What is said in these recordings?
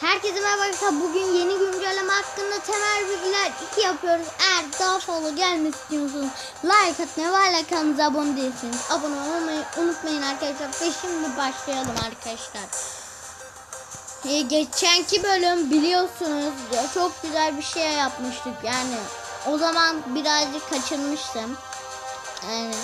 Herkese merhaba arkadaşlar. Bugün yeni güncelleme hakkında temel bilgiler 2 yapıyoruz. Eğer daha fazla gelmek istiyorsanız like atmayı ve hala kanalımıza abone değilseniz abone olmayı unutmayın arkadaşlar. Ve şimdi başlayalım arkadaşlar. Ee, geçenki bölüm biliyorsunuz ya çok güzel bir şey yapmıştık. Yani o zaman birazcık kaçırmıştım. Yani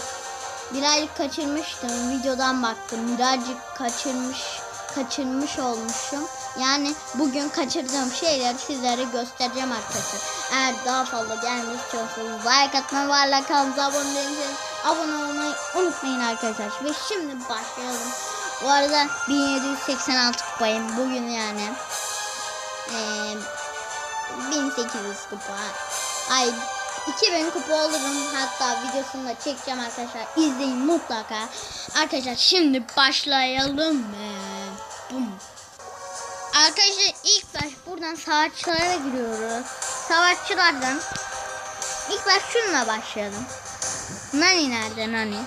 birazcık kaçırmıştım. Videodan baktım. Birazcık kaçırmış kaçırmış olmuşum. Yani bugün kaçırdığım şeyleri sizlere göstereceğim arkadaşlar. Eğer daha fazla gelmek istiyorsanız like atmayı ve hala kanalımıza abone değilseniz abone olmayı unutmayın arkadaşlar. Ve şimdi başlayalım. Bu arada 1786 kupayım bugün yani. Ee, 1800 kupa. Ay 2000 kupa olurum. Hatta videosunu da çekeceğim arkadaşlar. İzleyin mutlaka. Arkadaşlar şimdi başlayalım. Ee, bum. Arkadaşlar ilk baş buradan savaşçılara giriyoruz. Savaşçılardan ilk baş şununla başlayalım. Nani nerede Nani?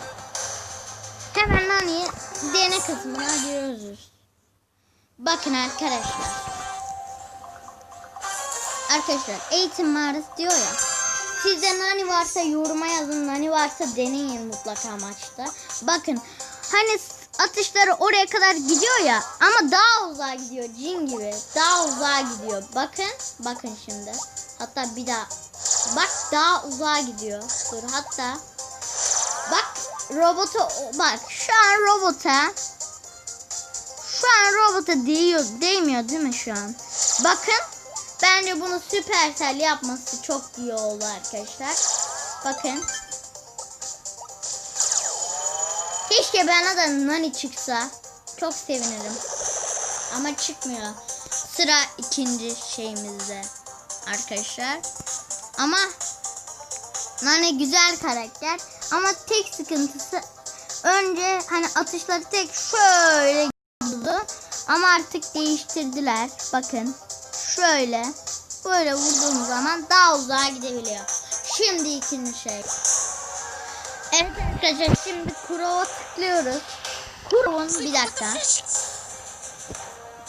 Hemen Nani'ye dene kısmına giriyoruz. Bakın arkadaşlar. Arkadaşlar eğitim mağarası diyor ya. Sizde nani varsa yoruma yazın. Nani varsa deneyin mutlaka maçta. Bakın hani atışları oraya kadar gidiyor ya ama daha uzağa gidiyor cin gibi. Daha uzağa gidiyor. Bakın bakın şimdi. Hatta bir daha. Bak daha uzağa gidiyor. Dur hatta. Bak robotu bak şu an robota şu an robota değiyor, değmiyor değil mi şu an? Bakın bence bunu Supercell yapması çok iyi oldu arkadaşlar. Bakın. Keşke bana da Nani çıksa. Çok sevinirim. Ama çıkmıyor. Sıra ikinci şeyimizde arkadaşlar. Ama Nani güzel karakter. Ama tek sıkıntısı önce hani atışları tek şöyle gidiyordu. Ama artık değiştirdiler. Bakın. Şöyle. Böyle vurduğum zaman daha uzağa gidebiliyor. Şimdi ikinci şey. Evet arkadaşlar şimdi Kurov'a tıklıyoruz. Kurov'un bir dakika.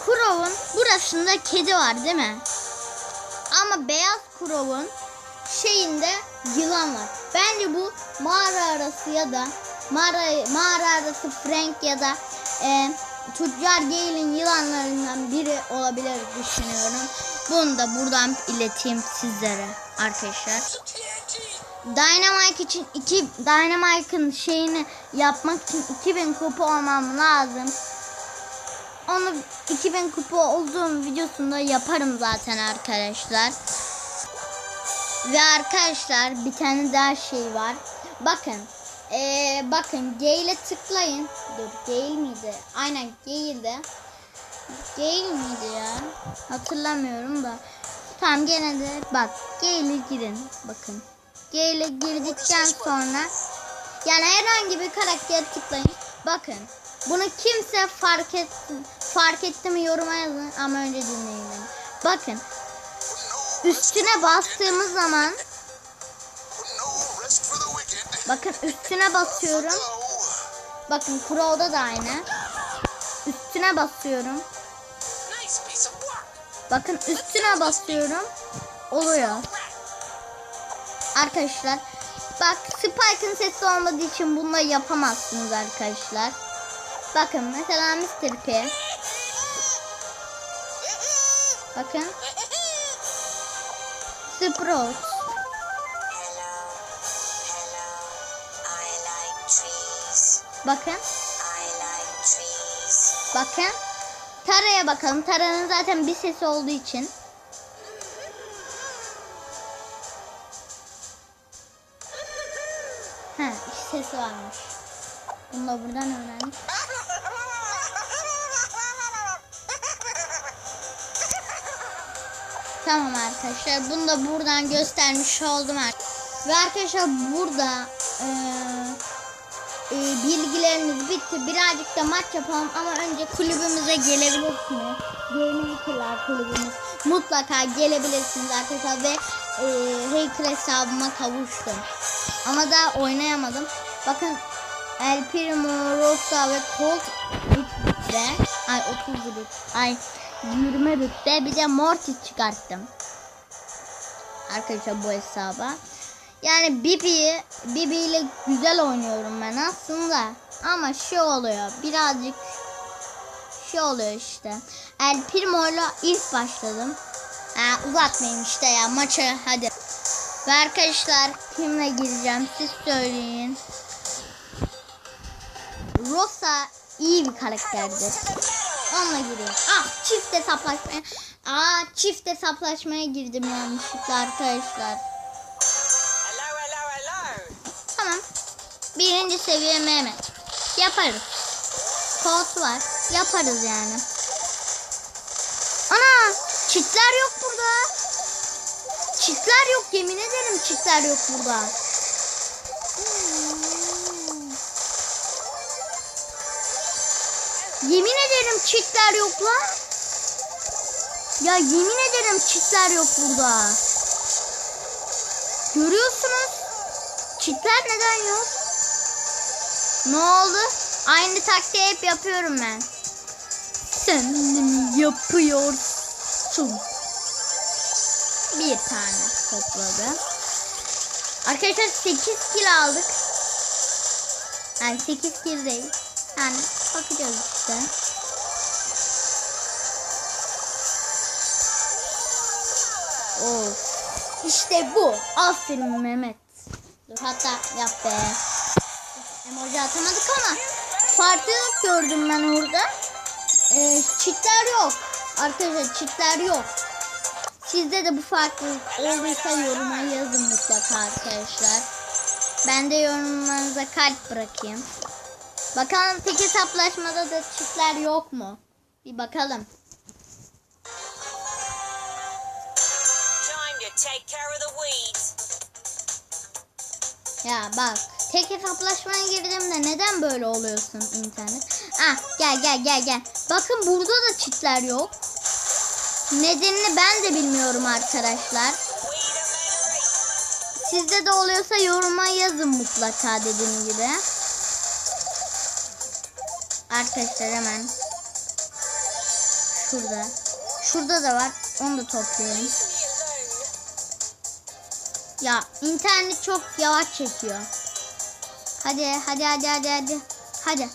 Kurov'un burasında kedi var değil mi? Ama beyaz Kurov'un şeyinde yılan var. Bence bu mağara arası ya da mağara, mağara arası Frank ya da e, Tüccar Gale'in yılanlarından biri olabilir düşünüyorum. Bunu da buradan ileteyim sizlere arkadaşlar. Dynamite için iki Dynamite'ın şeyini yapmak için 2000 kupa olmam lazım. Onu 2000 kupa olduğum videosunda yaparım zaten arkadaşlar. Ve arkadaşlar bir tane daha şey var. Bakın. Ee, bakın Gale'e tıklayın. Dur Gale miydi? Aynen Gale'de. Gale miydi ya? Hatırlamıyorum da. Tamam gene de bak Gale'e girin. Bakın. Gale'e girdikten sonra yani herhangi bir karaktere tıklayın. Bakın. Bunu kimse fark et fark etti mi yoruma yazın ama önce dinleyin. Bakın. Üstüne bastığımız zaman Bakın üstüne basıyorum. Bakın Crow'da da aynı. Üstüne basıyorum. Bakın üstüne basıyorum. Oluyor. Arkadaşlar. Bak Spike'ın sesi olmadığı için bunu yapamazsınız arkadaşlar. Bakın mesela Mr. P. Bakın. Sprout. Bakın. Bakın. Tara'ya bakalım. Tara'nın zaten bir sesi olduğu için. Sesi varmış. Bunu da buradan öğrendik. Tamam arkadaşlar. Bunu da buradan göstermiş oldum. Ve arkadaşlar burada eee e, bilgilerimiz bitti. Birazcık da maç yapalım ama önce kulübümüze gelebilirsiniz. Gaming kulübümüz. Mutlaka gelebilirsiniz arkadaşlar ve e, hacker hesabıma kavuştum. Ama daha oynayamadım. Bakın El Primo, Rosa ve Colt ve ay 30 grup. Ay Yürüme rütbe bir de Mortis çıkarttım. Arkadaşlar bu hesaba. Yani Bibi'yi Bibi ile güzel oynuyorum ben aslında. Ama şu oluyor birazcık şu oluyor işte. El Primo ile ilk başladım. Ha, uzatmayayım işte ya maçı hadi. Ve arkadaşlar kimle gireceğim siz söyleyin. Rosa iyi bir karakterdir. Onunla gireyim. Ah çift hesaplaşmaya. Aa çift hesaplaşmaya girdim yanlışlıkla arkadaşlar. Hello, hello, hello. Tamam. Birinci seviye Mehmet. Yaparız. Kod var. Yaparız yani. Ana! Çitler yok burada. Çitler yok yemin ederim çitler yok burada. Yemin ederim çitler yok lan. Ya yemin ederim çitler yok burada. Görüyorsunuz. Çitler neden yok? Ne oldu? Aynı taktiği hep yapıyorum ben. Sen mi yapıyorsun? Bir tane topladı. Arkadaşlar 8 kill aldık. Yani 8 kill değil. Yani bakacağız işte. Of. İşte bu. Aferin Mehmet. Dur hatta yap be. Emoji atamadık ama farklılık gördüm ben orada. Ee, çitler yok. Arkadaşlar çitler yok. Sizde de bu farklılık olduysa yoruma yazın mutlaka arkadaşlar. Ben de yorumlarınıza kalp bırakayım. Bakalım tek hesaplaşmada da çitler yok mu? Bir bakalım. Ya bak tek hesaplaşmaya girdiğimde neden böyle oluyorsun internet? Ah gel gel gel gel. Bakın burada da çitler yok. Nedenini ben de bilmiyorum arkadaşlar. Sizde de oluyorsa yoruma yazın mutlaka dediğim gibi. Arkadaşlar hemen şurada. Şurada da var. Onu da toplayalım. Ya internet çok yavaş çekiyor. Hadi hadi hadi hadi hadi. Hadi.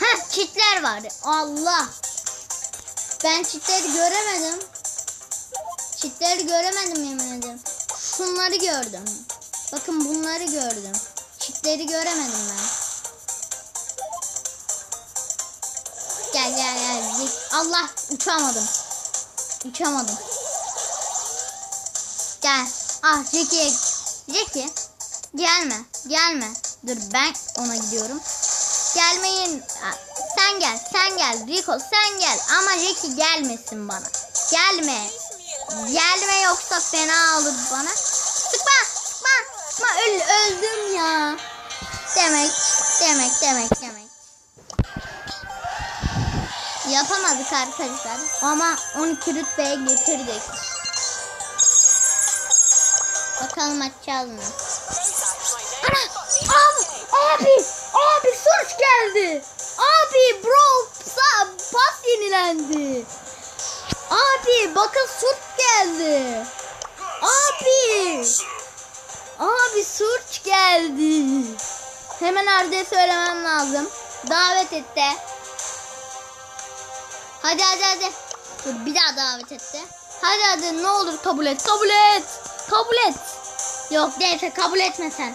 Heh çitler var. Allah. Ben çitleri göremedim. Çitleri göremedim yemin ederim. Şunları gördüm. Bakın bunları gördüm. Çitleri göremedim ben. Gel gel gel. Allah uçamadım. Uçamadım. Gel. Ah Jackie. Jackie. Gelme. Gelme. Dur ben ona gidiyorum. Gelmeyin. Ah, Sen gel. Sen gel. Rico sen gel. Ama Jackie gelmesin bana. Gelme. Gelme yoksa fena olur bana. Sıkma. Sıkma. Sıkma. Öl, öldüm ya. Demek. Demek. Demek. Demek. Yapamadık arkadaşlar. Ama 12 rütbeye getirdik. Bakalım açacağız mı? Ana! Abi! Abi! Abi sonuç geldi! Abi bro pas yenilendi. Abi bakın surt geldi. Abi! Abi surt geldi. Hemen Arda'ya söylemem lazım. Davet etti. Hadi hadi hadi. Dur bir daha davet etti. Hadi hadi ne olur kabul et. Kabul et. Kabul et. Yok neyse kabul etme sen.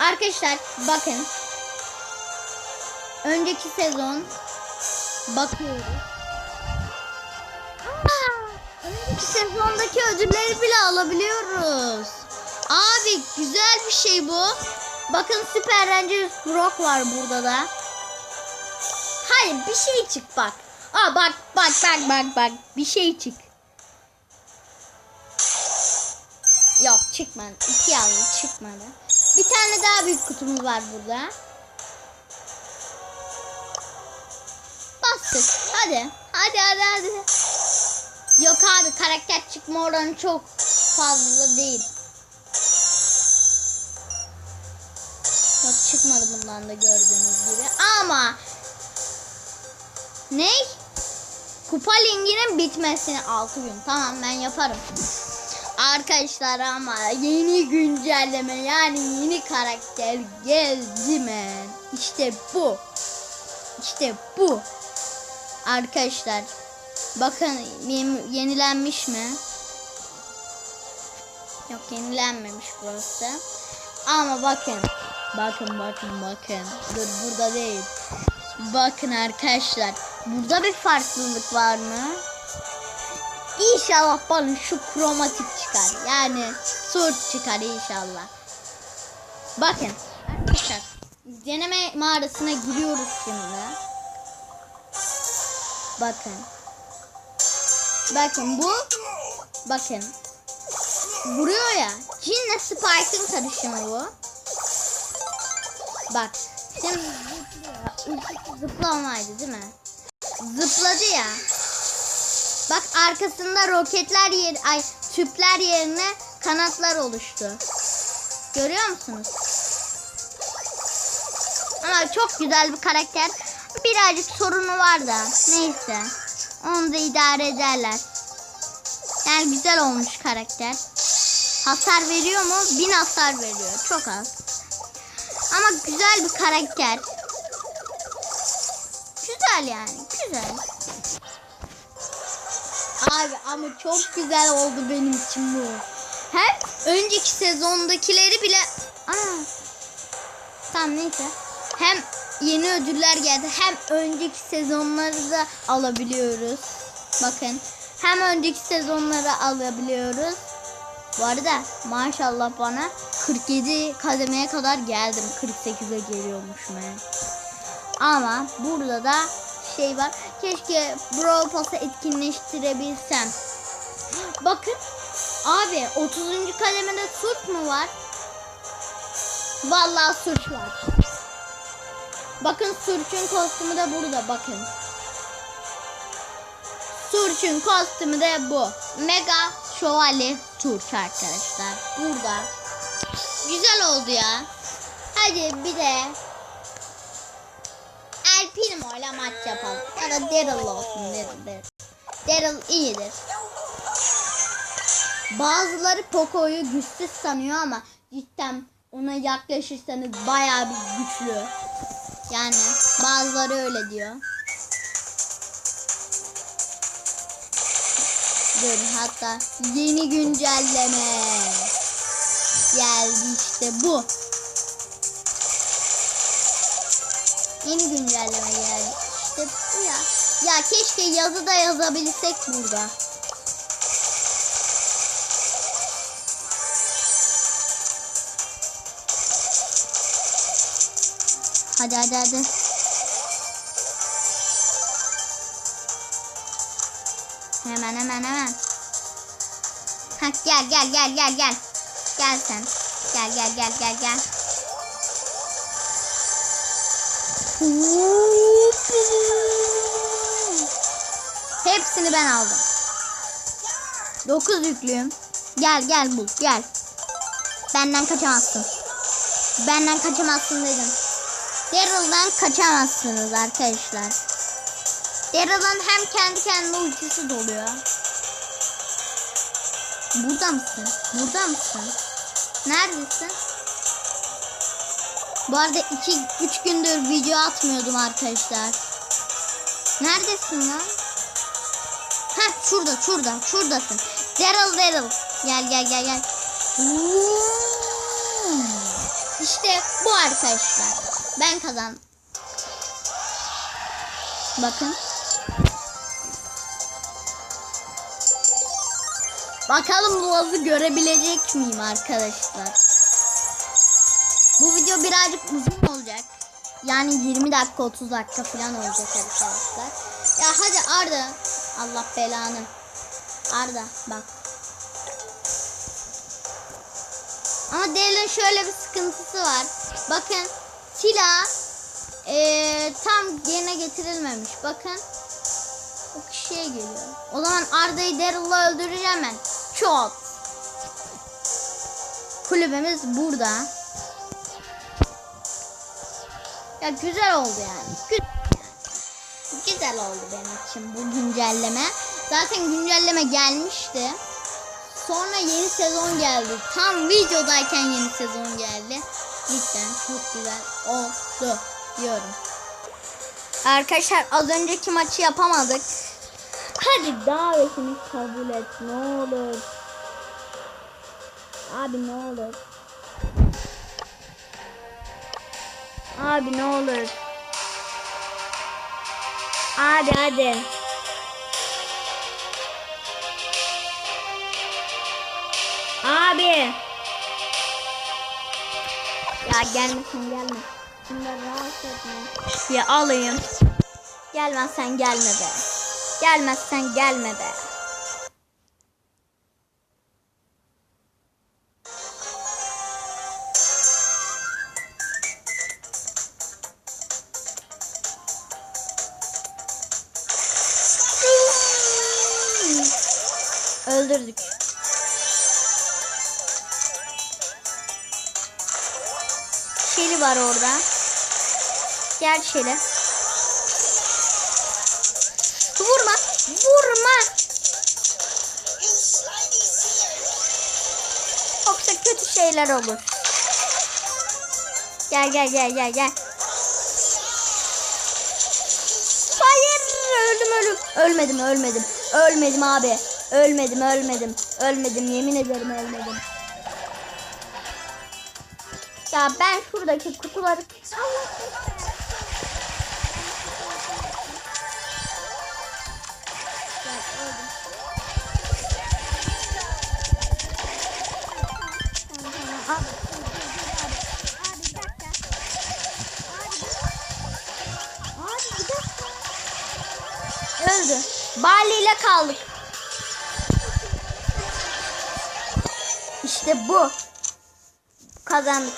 Arkadaşlar bakın. Önceki sezon bakıyoruz. Sezondaki ödülleri bile alabiliyoruz. Abi güzel bir şey bu. Bakın Super Ranger Brock var burada da. Hayır bir şey çık bak. Aa bak bak bak bak bak bir şey çık. Yok çıkmadı. İki yavru çıkmadı. Bir tane daha büyük kutumuz var burada. Bastık. Hadi. Hadi hadi hadi. Yok abi karakter çıkma oranı çok fazla değil. çıkmadı bundan da gördüğünüz gibi. Ama ne? Kupa linkinin bitmesine 6 gün. Tamam ben yaparım. Arkadaşlar ama yeni güncelleme yani yeni karakter geldi mi? İşte bu. İşte bu. Arkadaşlar bakın yeni- yenilenmiş mi? Yok yenilenmemiş burası. Ama bakın. Bakın bakın bakın. Dur burada değil. Bakın arkadaşlar. Burada bir farklılık var mı? İnşallah bana şu kromatik çıkar. Yani surt çıkar inşallah. Bakın. Arkadaşlar. Deneme mağarasına giriyoruz şimdi. Bakın. Bakın bu. Bakın. Vuruyor ya. Cinle Spike'ın karışımı bu. Bak. Şimdi zıplamaydı değil mi? Zıpladı ya. Bak arkasında roketler yer ay tüpler yerine kanatlar oluştu. Görüyor musunuz? Ama çok güzel bir karakter. Birazcık sorunu var da. Neyse. Onu da idare ederler. Yani güzel olmuş karakter. Hasar veriyor mu? Bin hasar veriyor. Çok az. Ama güzel bir karakter. Güzel yani. Güzel. Abi ama çok güzel oldu benim için bu. Hem önceki sezondakileri bile... Aa. Tamam neyse. Hem yeni ödüller geldi. Hem önceki sezonları da alabiliyoruz. Bakın. Hem önceki sezonları alabiliyoruz. Bu arada maşallah bana 47 kademeye kadar geldim. 48'e geliyormuşum yani. Ama burada da şey var. Keşke Brawl Pass'ı etkinleştirebilsem. Bakın. Abi 30. kademede surt mu var? Vallahi surt var. Bakın Surç'un kostümü de burada bakın. Surç'un kostümü de bu. Mega Şövalye Surç arkadaşlar. Burada. Güzel oldu ya. Hadi bir de El Primo ile maç yapalım. Ya da Daryl olsun Daryl. Daryl. İyidir. Bazıları Poco'yu güçsüz sanıyor ama cidden ona yaklaşırsanız bayağı bir güçlü. Yani bazıları öyle diyor. Dur hatta yeni güncelleme geldi işte bu. Yeni güncelleme geldi. İşte bu ya. Ya keşke yazı da yazabilsek burada. Hadi hadi hadi. Hemen hemen hemen. Ha gel gel gel gel gel. Gel sen. Gel gel gel gel gel. Hepsini ben aldım. 9 yüklüyüm. Gel gel bul gel. Benden kaçamazsın. Benden kaçamazsın dedim. Daryl'dan kaçamazsınız arkadaşlar. Daryl'ın hem kendi kendine ultisi doluyor. Burada mısın? Burada mısın? Neredesin? Bu arada 2-3 gündür video atmıyordum arkadaşlar. Neredesin lan? Heh şurada şurada şuradasın. Daryl Daryl. Gel gel gel gel. İşte bu arkadaşlar. Ben kazandım. Bakın. Bakalım Boğaz'ı görebilecek miyim arkadaşlar? Bu video birazcık uzun olacak. Yani 20 dakika 30 dakika falan olacak arkadaşlar. Ya hadi Arda. Allah belanı. Arda bak. Ama Daryl'ın şöyle bir sıkıntısı var. Bakın silah eee, tam yerine getirilmemiş. Bakın. O kişiye geliyor. O zaman Arda'yı Daryl'la öldüreceğim ben. Çok. Kulübemiz burada. Ya güzel oldu yani. Gü- Güzel oldu benim için bu güncelleme. Zaten güncelleme gelmişti. Sonra yeni sezon geldi. Tam videodayken yeni sezon geldi. Cidden çok güzel oldu diyorum. Arkadaşlar az önceki maçı yapamadık. Hadi davetini kabul et ne olur. Abi ne olur. Abi ne olur. Abi hadi. Abi. Ya gelmesin gelme. Bunları rahatsız etme. Ya alayım. Gelmezsen gelme be. Gelmezsen gelme be. Şeli. Vurma. Vurma. Yoksa kötü şeyler olur. Gel gel gel gel gel. Hayır öldüm ölüm. Ölmedim ölmedim. Ölmedim abi. Ölmedim ölmedim. Ölmedim yemin ederim ölmedim. Ya ben şuradaki kutuları Allah Bali ile kaldık. İşte bu. Kazandık.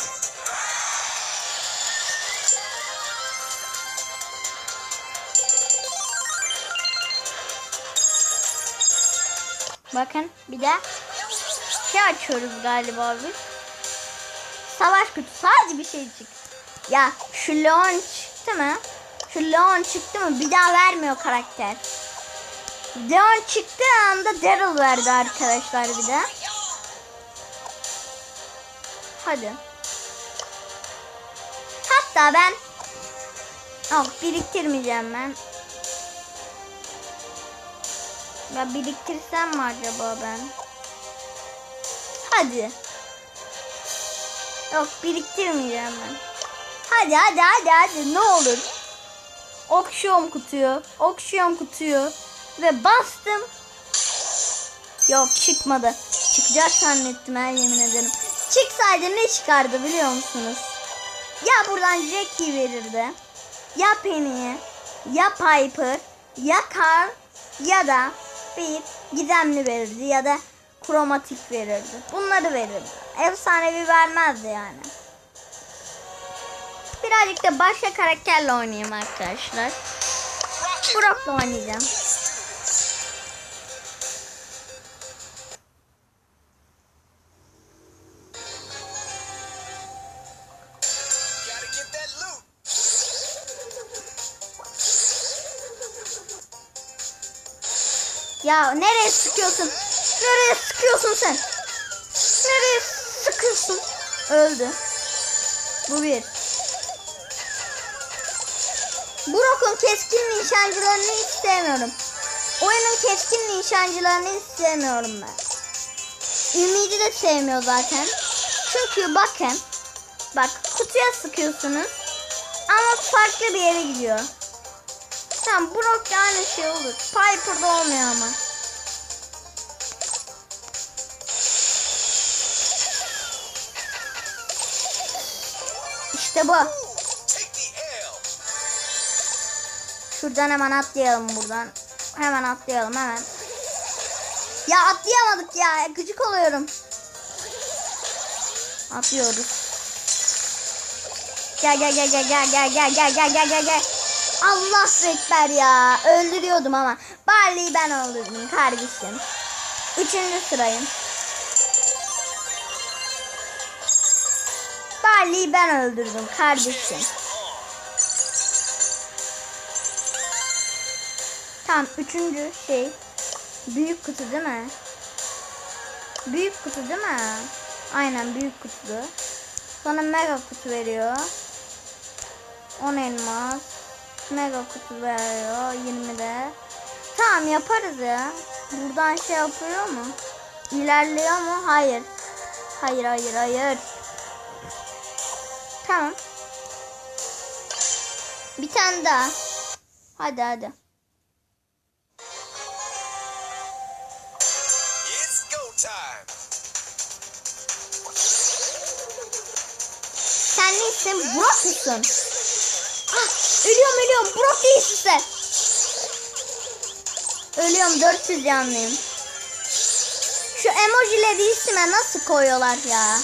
Bakın bir de şey açıyoruz galiba biz. Savaş kutusu sadece bir şey çık. Ya şu Leon çıktı mı? Şu Leon çıktı mı? Bir daha vermiyor karakter. Leon çıktığı anda Daryl verdi arkadaşlar bir de. Hadi. Hatta ben Yok biriktirmeyeceğim ben. Ya biriktirsem mi acaba ben? Hadi. Yok biriktirmeyeceğim ben. Hadi hadi hadi hadi ne olur. Okşuyorum kutuyu. Okşuyorum kutuyu. Ve bastım. Yok çıkmadı. Çıkacak zannettim ben yemin ederim. Çıksaydı ne çıkardı biliyor musunuz? Ya buradan Jackie verirdi. Ya Penny'yi. Ya Piper. Ya Carl. Ya da bir gizemli verirdi. Ya da kromatik verirdi. Bunları verirdi. Efsanevi vermezdi yani. Birazcık da başka karakterle oynayayım arkadaşlar. Brock'la oynayacağım. Sıkıyorsun? Nereye sıkıyorsun sen? Nereye sıkıyorsun? Öldü. Bu bir. Brock'un keskin nişancılarını hiç sevmiyorum. Oyunun keskin nişancılarını hiç sevmiyorum ben. Ümidi de sevmiyor zaten. Çünkü bakın. Bak kutuya sıkıyorsunuz. Ama farklı bir yere gidiyor. Tamam Brock da aynı şey olur. Piper'da olmuyor ama. İşte bu. Şuradan hemen atlayalım buradan. Hemen atlayalım hemen. Ya atlayamadık ya. Gıcık oluyorum. Atlıyoruz. Gel gel gel gel gel gel gel gel gel gel gel gel. Allah ekber ya. Öldürüyordum ama. Barley'i ben öldürdüm kardeşim. Üçüncü sırayım. Charlie'yi ben öldürdüm kardeşim. Tamam üçüncü şey. Büyük kutu değil mi? Büyük kutu değil mi? Aynen büyük kutu. Sonra mega kutu veriyor. 10 elmas. Mega kutu veriyor 20'de. Tamam yaparız ya. Buradan şey yapıyor mu? İlerliyor mu? Hayır. Hayır hayır hayır. Tamam. Bir tane daha. Hadi hadi. It's go time. Sen neysin? Burak mısın? Ah, ölüyorum ölüyorum. Burak değilsin sen. Ölüyorum 400 canlıyım. Şu emojileri isime nasıl koyuyorlar ya?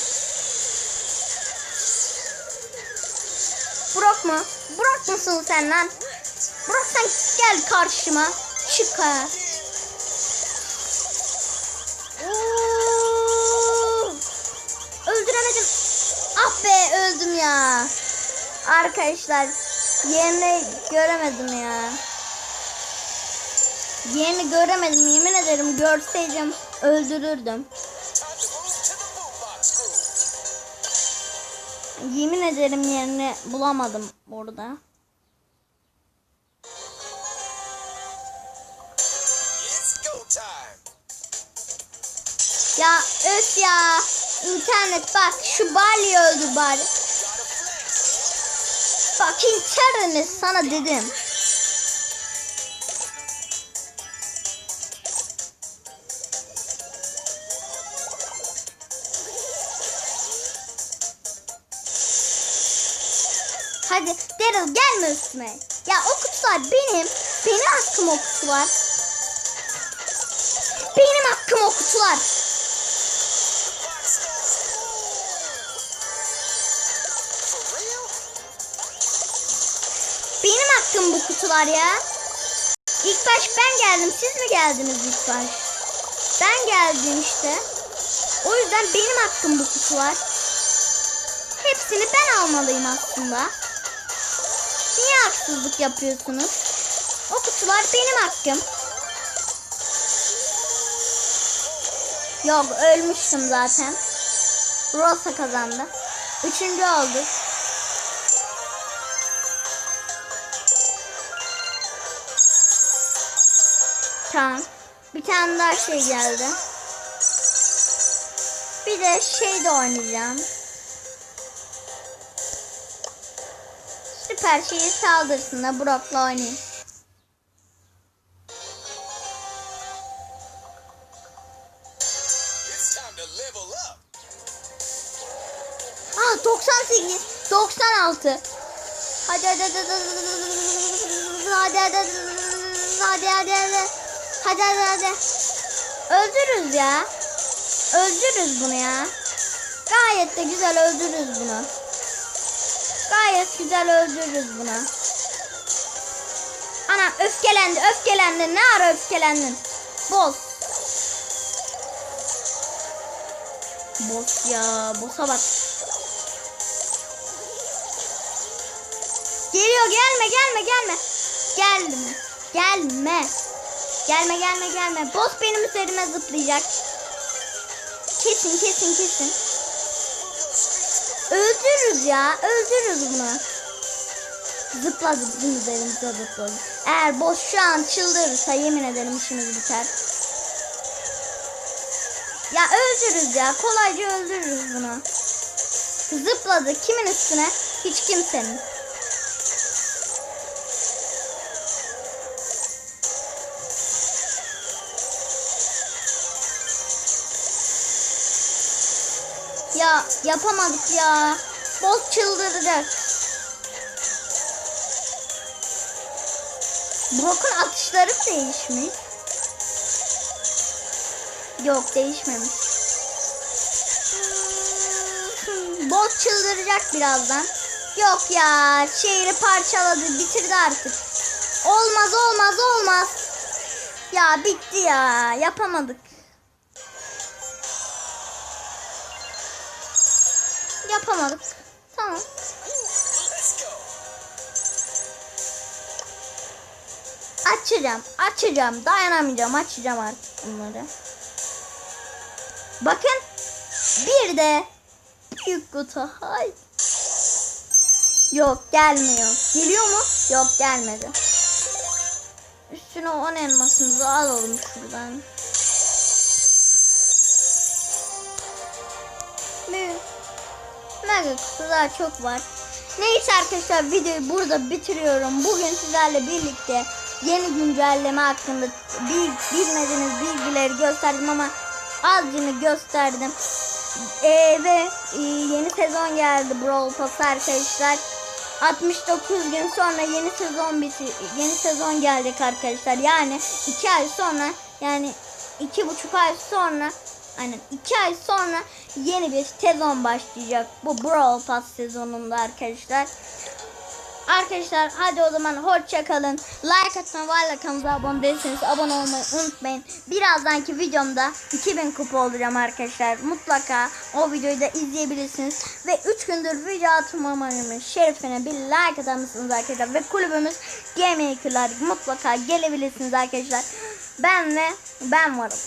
Burak mı? Burak mısın sen lan? Burak sen gel karşıma. Çık ha. Oo! Öldüremedim. Ah be öldüm ya. Arkadaşlar yerini göremedim ya. Yerini göremedim yemin ederim görseydim öldürürdüm. Yemin ederim yerini bulamadım orada. Ya öf ya. İnternet bak şu Bali öldü bari. Bak internet sana dedim. Daryl gelme üstüme. Ya o kutular benim. Benim hakkım o kutular. Benim hakkım o kutular. Benim hakkım bu kutular ya. İlk baş ben geldim. Siz mi geldiniz ilk baş? Ben geldim işte. O yüzden benim hakkım bu kutular. Hepsini ben almalıyım aslında. Haksızlık yapıyorsunuz? O kutular benim hakkım. Yok ölmüştüm zaten. Rosa kazandı. Üçüncü olduk. Tamam. Bir tane daha şey geldi. Bir de şey de oynayacağım. Süper şeyi saldırsın da Brock'la oynayayım. Ah 98, 96. Hadi hadi hadi hadi hadi hadi hadi hadi hadi hadi hadi hadi hadi öldürürüz ya öldürürüz bunu ya gayet de güzel öldürürüz bunu gayet güzel öldürürüz bunu ana öfkelendi öfkelendi ne ara öfkelendin boz boz ya boza bak Geliyor gelme gelme gelme. Gelme. Gelme. Gelme gelme gelme. Boss benim üzerime zıplayacak. Kesin kesin kesin. Öldürürüz ya. Öldürürüz bunu. Zıpladı bizim üzerimize zıpladı. Eğer boss şu an çıldırırsa yemin ederim işimiz biter. Ya öldürürüz ya. Kolayca öldürürüz bunu. Zıpladı. Kimin üstüne? Hiç kimsenin. Ya yapamadık ya. Boss çıldıracak. Brock'un atışları mı değişmiş? Yok değişmemiş. Boss çıldıracak birazdan. Yok ya şehri parçaladı bitirdi artık. Olmaz olmaz olmaz. Ya bitti ya yapamadık. Yapamadık. Tamam. Açacağım, açacağım. Dayanamayacağım, açacağım artık bunları. Bakın. Bir de büyük kutu. Hay. Yok gelmiyor. Geliyor mu? Yok gelmedi. Üstüne 10 elmasımızı alalım şuradan. Mega kutular çok var. Neyse arkadaşlar videoyu burada bitiriyorum. Bugün sizlerle birlikte yeni güncelleme hakkında bil, bilmediğiniz bilgileri gösterdim ama azcını gösterdim. Ee, ve e, yeni sezon geldi Brawl Pass arkadaşlar. 69 gün sonra yeni sezon biti yeni sezon gelecek arkadaşlar. Yani 2 ay sonra yani iki buçuk ay sonra aynen 2 ay sonra yeni bir sezon başlayacak. Bu Brawl Pass sezonunda arkadaşlar. Arkadaşlar hadi o zaman hoşça kalın. Like atmayı ve kanalımıza abone değilseniz abone olmayı unutmayın. Birazdanki videomda 2000 kupa olacağım arkadaşlar. Mutlaka o videoyu da izleyebilirsiniz. Ve 3 gündür video atmamamın şerefine bir like atar arkadaşlar. Ve kulübümüz Gamemaker'lar mutlaka gelebilirsiniz arkadaşlar. Ben ve ben varım.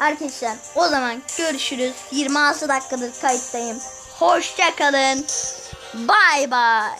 Arkadaşlar o zaman görüşürüz. 26 dakikadır kayıttayım. Hoşça kalın. Bye bye.